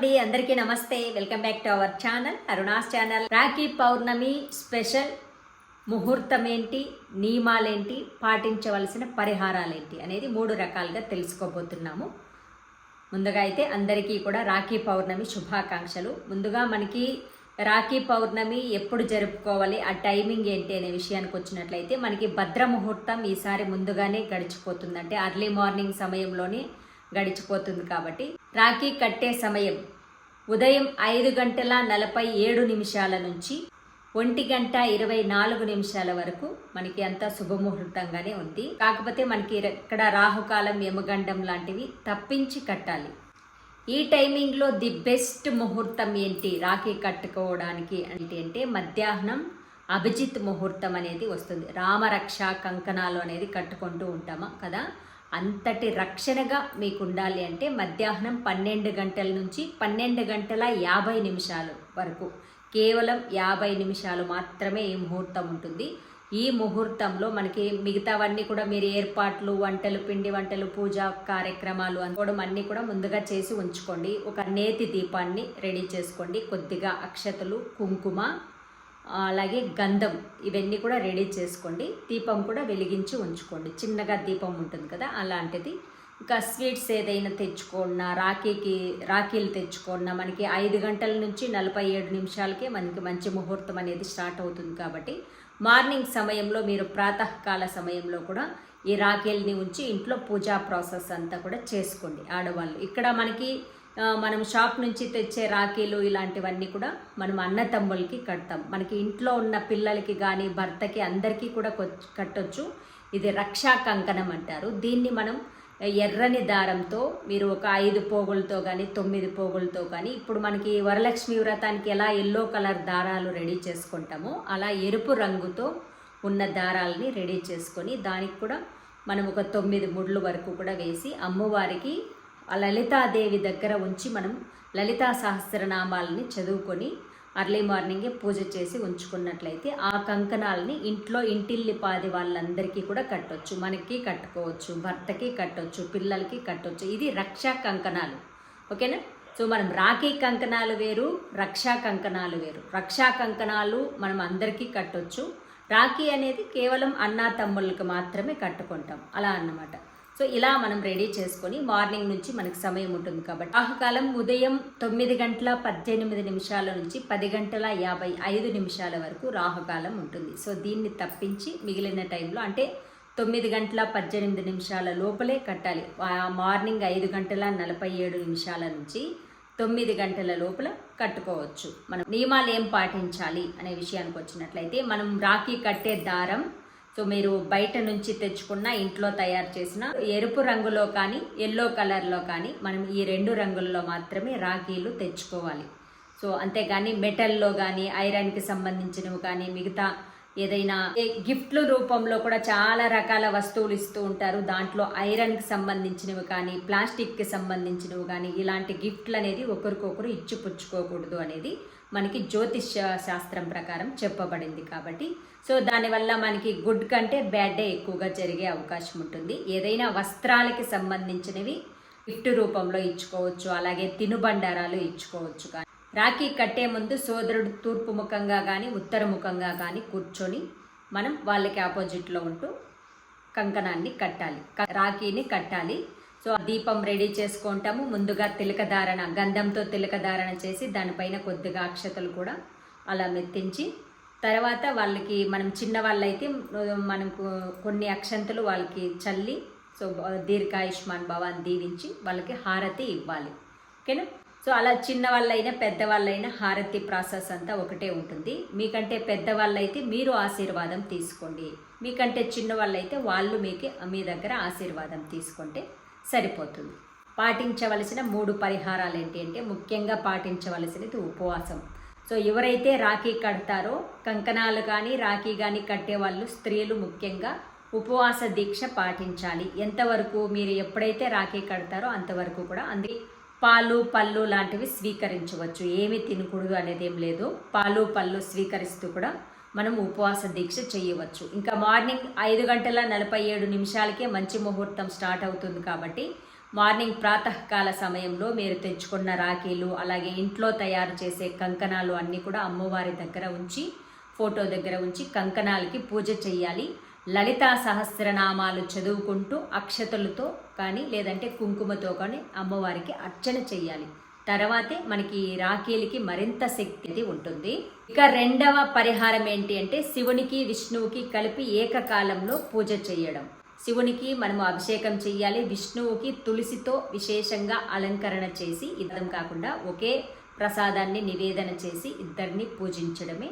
అందరికీ నమస్తే. Welcome back to our channel Aruna's channel. Rakhi Pournami special ముహూర్తం ఏంటి నియమాలేంటి పాటించవలసిన పరిహారాలేంటి అనేది మూడు రకాలుగా తెలుసుకోబోతున్నాము. ముందుగా అయితే అందరికీ కూడా రాఖీ పౌర్ణమి శుభాకాంక్షలు. ముందుగా మనకి రాఖీ పౌర్ణమి ఎప్పుడు జరుపుకోవాలి ఆ టైమింగ్ ఏంటి అనే విషయానికి వచ్చినట్లయితే మనకి భద్ర ముహూర్తం ఈసారి ముందుగానే గడిచిపోతుందంటే అర్లీ మార్నింగ్ సమయంలోనే గడిచిపోతుంది కాబట్టి రాఖీ కట్టే సమయం ఉదయం ఐదు గంటల నలభై ఏడు నిమిషాల నుంచి ఒంటి గంట ఇరవై నాలుగు నిమిషాల వరకు మనకి అంతా శుభముహూర్తంగానే ఉంది. కాకపోతే మనకి ఇక్కడ రాహుకాలం యమగండం లాంటివి తప్పించి కట్టాలి. ఈ టైమింగ్లో ది బెస్ట్ ముహూర్తం ఏంటి? రాఖీ కట్టుకోవడానికి అంటే మధ్యాహ్నం అభిజిత్ ముహూర్తం అనేది వస్తుంది. రామరక్ష కంకణాలు అనేది కట్టుకుంటూ ఉంటామా? కదా? అంతటి రక్షణగా మీకు ఉండాలి అంటే మధ్యాహ్నం పన్నెండు గంటల నుంచి పన్నెండు గంటల యాభై నిమిషాలు వరకు. కేవలం యాభై నిమిషాలు మాత్రమే ఈ ముహూర్తం ఉంటుంది. ఈ ముహూర్తంలో మనకి మిగతావన్నీ కూడా మీరు ఏర్పాట్లు వంటలు పిండి వంటలు పూజా కార్యక్రమాలు అనుకోవడం అన్నీ కూడా ముందుగా చేసి ఉంచుకోండి. ఒక నేతి దీపాన్ని రెడీ చేసుకోండి. కొద్దిగా అక్షతలు కుంకుమ అలాగే గంధం ఇవన్నీ కూడా రెడీ చేసుకోండి. దీపం కూడా వెలిగించి ఉంచుకోండి. చిన్నగా దీపం ఉంటుంది కదా అలాంటిది. ఇంకా స్వీట్స్ ఏదైనా తెచ్చుకున్నా రాఖీకి రాఖీలు తెచ్చుకున్నా మనకి ఐదు గంటల నుంచి నలభై ఏడు నిమిషాలకే మనకి మంచి ముహూర్తం అనేది స్టార్ట్ అవుతుంది కాబట్టి మార్నింగ్ సమయంలో మీరు ప్రాతకాల సమయంలో కూడా ఈ రాఖీల్ని ఉంచి ఇంట్లో పూజా ప్రాసెస్ అంతా కూడా చేసుకోండి ఆడవాళ్ళు. ఇక్కడ మనకి మనం షాప్ నుంచి తెచ్చే రాఖీలు ఇలాంటివన్నీ కూడా మనం అన్నతమ్ములకి కడతాం. మనకి ఇంట్లో ఉన్న పిల్లలకి కానీ భర్తకి అందరికీ కూడా కట్టొచ్చు. ఇది రక్షా కంకణం అంటారు. దీన్ని మనం ఎర్రని దారంతో మీరు ఒక ఐదు పోగులతో కానీ తొమ్మిది పోగులతో కానీ ఇప్పుడు మనకి వరలక్ష్మి వ్రతానికి ఎలా ఎల్లో కలర్ దారాలు రెడీ చేసుకుంటామో అలా ఎరుపు రంగుతో ఉన్న దారాలని రెడీ చేసుకొని దానికి కూడా మనం ఒక తొమ్మిది ముడ్లు వరకు కూడా వేసి అమ్మవారికి ఆ లలితాదేవి దగ్గర ఉంచి మనం లలితా సహస్రనామాలని చదువుకొని అర్లీ మార్నింగే పూజ చేసి ఉంచుకున్నట్లయితే ఆ కంకణాలని ఇంట్లో ఇంటిల్లి పాది వాళ్ళందరికీ కూడా కట్టొచ్చు. మనకి కట్టుకోవచ్చు భర్తకి కట్టొచ్చు పిల్లలకి కట్టొచ్చు. ఇది రక్షా కంకణాలు. ఓకేనా? సో మనం రాఖీ కంకణాలు వేరు రక్షా కంకణాలు వేరు. రక్షా కంకణాలు మనం అందరికీ కట్టొచ్చు. రాఖీ అనేది కేవలం అన్నా తమ్ముళ్ళకి మాత్రమే కట్టుకుంటాం. అలా అన్నమాట. సో ఇలా మనం రెడీ చేసుకొని మార్నింగ్ నుంచి మనకి సమయం ఉంటుంది కాబట్టి రాహుకాలం ఉదయం తొమ్మిది గంటల పద్దెనిమిది నిమిషాల నుంచి పది గంటల యాభై ఐదు నిమిషాల వరకు రాహుకాలం ఉంటుంది. సో దీన్ని తప్పించి మిగిలిన టైంలో అంటే తొమ్మిది గంటల పద్దెనిమిది నిమిషాల లోపలే కట్టాలి. ఆ మార్నింగ్ ఐదు గంటల నలభై ఏడు నిమిషాల నుంచి తొమ్మిది గంటల లోపల కట్టుకోవచ్చు. మనం నియమాలు ఏం పాటించాలి అనే విషయానికి వచ్చినట్లయితే మనం రాఖీ కట్టే దారం సో మీరు బయట నుంచి తెచ్చుకున్న ఇంట్లో తయారు చేసిన ఎరుపు రంగులో కానీ ఎల్లో కలర్లో కానీ మనం ఈ రెండు రంగుల్లో మాత్రమే రాఖీలు తెచ్చుకోవాలి. సో అంతేగాని మెటల్లో కానీ ఐరన్కి సంబంధించినవి కానీ మిగతా ఏదైనా ఏ గిఫ్ట్ల రూపంలో కూడా చాలా రకాల వస్తువులు ఇస్తూ ఉంటారు. దాంట్లో ఐరన్కి సంబంధించినవి కానీ ప్లాస్టిక్కి సంబంధించినవి కానీ ఇలాంటి గిఫ్ట్లు అనేది ఒకరికొకరు ఇచ్చిపుచ్చుకోకూడదు అనేది మనకి జ్యోతిష శాస్త్రం ప్రకారం చెప్పబడింది కాబట్టి. సో దానివల్ల మనకి గుడ్ కంటే బ్యాడ్ డే ఎక్కువగా జరిగే అవకాశం ఉంటుంది. ఏదైనా వస్త్రాలకి సంబంధించినవి గిఫ్ట్ రూపంలో ఇచ్చుకోవచ్చు అలాగే తినుబండారాలు ఇచ్చుకోవచ్చు కానీ. రాఖీ కట్టే ముందు సోదరుడు తూర్పు ముఖంగా కానీ ఉత్తర ముఖంగా కానీ కూర్చొని మనం వాళ్ళకి ఆపోజిట్లో ఉంటూ కంకణాన్ని కట్టాలి. రాఖీని కట్టాలి. సో ఆ దీపం రెడీ చేసుకుంటాము. ముందుగా తిలకధారణ గంధంతో తిలకధారణ చేసి దానిపైన కొద్దిగా అక్షతలు కూడా అలా మెత్తించి తర్వాత వాళ్ళకి మనం చిన్న వాళ్ళైతే మనకు కొన్ని అక్షంతలు వాళ్ళకి చల్లి సో దీర్ఘాయుష్మాన్ భవాన్ దీవించి వాళ్ళకి హారతి ఇవ్వాలి. ఓకేనా? సో అలా చిన్న వాళ్ళైనా పెద్దవాళ్ళైనా హారతి ప్రాసెస్ అంతా ఒకటే ఉంటుంది. మీకంటే పెద్దవాళ్ళైతే మీరు ఆశీర్వాదం తీసుకోండి. మీకంటే చిన్న వాళ్ళైతే వాళ్ళు మీకు మీ దగ్గర ఆశీర్వాదం తీసుకుంటే సరిపోతుంది. పాటించవలసిన మూడు పరిహారాలు ఏంటి అంటే ముఖ్యంగా పాటించవలసినది ఉపవాసం. సో ఎవరైతే రాఖీ కడతారో కంకణాలు కానీ రాఖీ కానీ కట్టే వాళ్ళు స్త్రీలు ముఖ్యంగా ఉపవాస దీక్ష పాటించాలి. ఎంతవరకు మీరు ఎప్పుడైతే రాఖీ కడతారో అంతవరకు కూడా అంది పాలు పళ్ళు లాంటివి స్వీకరించవచ్చు. ఏమి తినకూడదు అనేది ఏం లేదు. పాలు పళ్ళు స్వీకరిస్తూ కూడా మనం ఉపవాస దీక్ష చేయవచ్చు. ఇంకా మార్నింగ్ ఐదు గంటల నలభై ఏడు నిమిషాలకే మంచి ముహూర్తం స్టార్ట్ అవుతుంది కాబట్టి మార్నింగ్ ప్రాతకాల సమయంలో మీరు తెచ్చుకున్న రాఖీలు అలాగే ఇంట్లో తయారు చేసే కంకణాలు అన్నీ కూడా అమ్మవారి దగ్గర ఉంచి ఫోటో దగ్గర ఉంచి కంకణాలకి పూజ చేయాలి. లలితా సహస్రనామాలు చదువుకుంటూ అక్షతలతో కానీ లేదంటే కుంకుమతో కానీ అమ్మవారికి అర్చన చేయాలి. తర్వాతే మనకి రాఖీలకి మరింత శక్తి ఉంటుంది. ఇక రెండవ పరిహారం ఏంటి అంటే శివునికి విష్ణువుకి కలిపి ఏకకాలంలో పూజ చేయడం. శివునికి మనము అభిషేకం చేయాలి విష్ణువుకి తులసితో విశేషంగా అలంకరణ చేసి ఇద్దరం కాకుండా ఒకే ప్రసాదాన్ని నివేదన చేసి ఇద్దరిని పూజించడమే.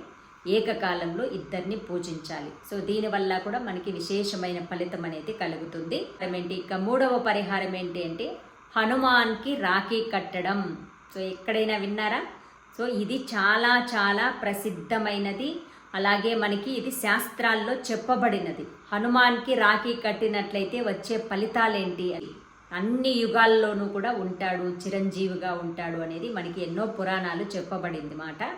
ఏకకాలంలో ఇద్దరిని పూజించాలి. సో దీనివల్ల కూడా మనకి విశేషమైన ఫలితం అనేది కలుగుతుంది. ఏంటి ఇక మూడవ పరిహారం ఏంటి అంటే హనుమాన్కి రాఖీ కట్టడం. సో ఎక్కడైనా విన్నారా? సో ఇది చాలా చాలా ప్రసిద్ధమైనది. అలాగే మనకి ఇది శాస్త్రాల్లో చెప్పబడినది. హనుమాన్కి రాఖీ కట్టినట్లయితే వచ్చే ఫలితాలేంటి? అని అన్ని యుగాల్లోనూ కూడా ఉంటాడు చిరంజీవిగా ఉంటాడు అనేది మనకి ఎన్నో పురాణాలు చెప్పబడింది మాట.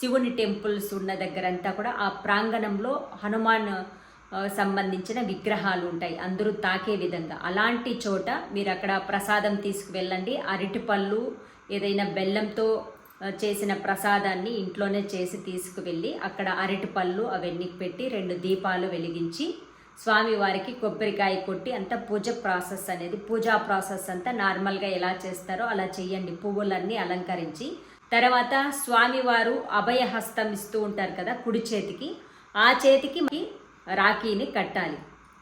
శివుని టెంపుల్స్ ఉన్న దగ్గరంతా కూడా ఆ ప్రాంగణంలో హనుమాన్ సంబంధించిన విగ్రహాలు ఉంటాయి. అందరూ తాకే విధంగా. అలాంటి చోట మీరు అక్కడ ప్రసాదం తీసుకువెళ్ళండి. అరటిపళ్ళు ఏదైనా బెల్లంతో చేసిన ప్రసాదాన్ని ఇంట్లోనే చేసి తీసుకువెళ్ళి అక్కడ అరటిపళ్ళు అవన్నీ పెట్టి రెండు దీపాలు వెలిగించి స్వామివారికి కొబ్బరికాయ కొట్టి అంత పూజ ప్రాసెస్ అనేది పూజా ప్రాసెస్ అంతా నార్మల్గా ఎలా చేస్తారో అలా చేయండి. పువ్వులన్నీ అలంకరించి. తర్వాత స్వామివారు అభయహస్తం ఇస్తూ ఉంటారు కదా కుడి చేతికి. ఆ చేతికి రాఖీని కట్టాలి.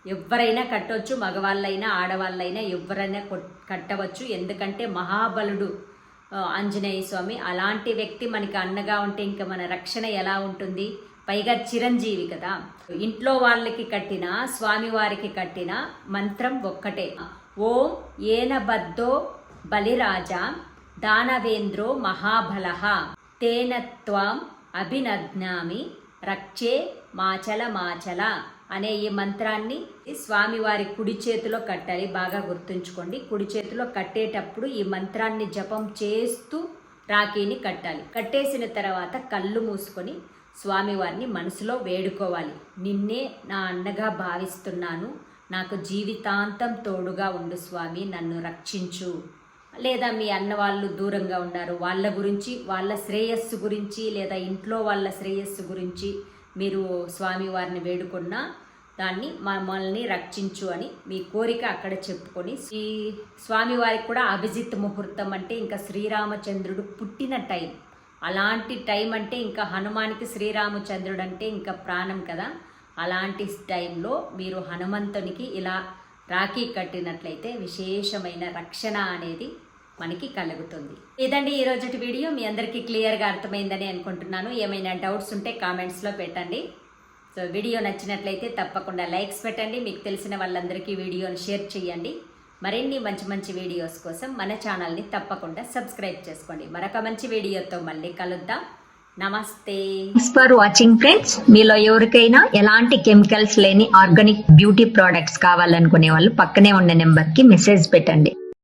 ఎవరైనా కట్టవచ్చు మగవాళ్ళైనా ఆడవాళ్ళైనా ఎవరైనా కట్టవచ్చు. ఎందుకంటే మహాబలుడు ఆంజనేయ స్వామి అలాంటి వ్యక్తి మనకి అన్నగా ఉంటే ఇంకా మన రక్షణ ఎలా ఉంటుంది? పైగా చిరంజీవి కదా. ఇంట్లో వాళ్ళకి కట్టిన స్వామివారికి కట్టిన మంత్రం ఒక్కటే. ఓం ఏనబద్ధో బలిరాజా దానవేంద్రో మహాబల తేన త్వం అభినజ్ఞామి రక్షే మాచల మాచల అనే ఈ మంత్రాన్ని స్వామివారి కుడి చేతిలో కట్టాలి. బాగా గుర్తుంచుకోండి. కుడి చేతిలో కట్టేటప్పుడు ఈ మంత్రాన్ని జపం చేస్తూ రాఖీని కట్టాలి. కట్టేసిన తర్వాత కళ్ళు మూసుకొని స్వామివారిని మనసులో వేడుకోవాలి. నిన్నే నా అన్నగా భావిస్తున్నాను. నాకు జీవితాంతం తోడుగా ఉండు స్వామి నన్ను రక్షించు. లేదా మీ అన్న వాళ్ళు దూరంగా ఉన్నారు. వాళ్ళ గురించి వాళ్ళ శ్రేయస్సు గురించి లేదా ఇంట్లో వాళ్ళ శ్రేయస్సు గురించి మీరు స్వామివారిని వేడుకున్నా దాన్ని మమ్మల్ని రక్షించు అని మీ కోరిక అక్కడ చెప్పుకొని ఈ స్వామివారికి కూడా అభిజిత్ ముహూర్తం అంటే ఇంకా శ్రీరామచంద్రుడు పుట్టిన టైం. అలాంటి టైం అంటే ఇంకా హనుమానికి శ్రీరామచంద్రుడు అంటే ఇంకా ప్రాణం కదా. అలాంటి టైంలో మీరు హనుమంతునికి ఇలా రాఖీ కట్టినట్లయితే విశేషమైన రక్షణ అనేది మనకి కలుగుతుంది. ఇదండి ఈ రోజుటి వీడియో. మీ అందరికీ క్లియర్గా అర్థమైందని అనుకుంటున్నాను. ఏమైనా డౌట్స్ ఉంటే కామెంట్స్లో పెట్టండి. సో వీడియో నచ్చినట్లయితే తప్పకుండా లైక్స్ పెట్టండి. మీకు తెలిసిన వాళ్ళందరికీ వీడియోని షేర్ చేయండి. మరిన్ని మంచి మంచి వీడియోస్ కోసం మన ఛానల్ని తప్పకుండా సబ్స్క్రైబ్ చేసుకోండి. మరొక మంచి వీడియోతో మళ్ళీ కలుద్దాం. నమస్తే. ఫర్ వాచింగ్ ఫ్రెండ్స్ మీలో ఎవరికైనా ఎలాంటి కెమికల్స్ లేని ఆర్గానిక్ బ్యూటీ ప్రోడక్ట్స్ కావాలనుకునే వాళ్ళు పక్కనే ఉన్న నెంబర్కి మెసేజ్ పెట్టండి.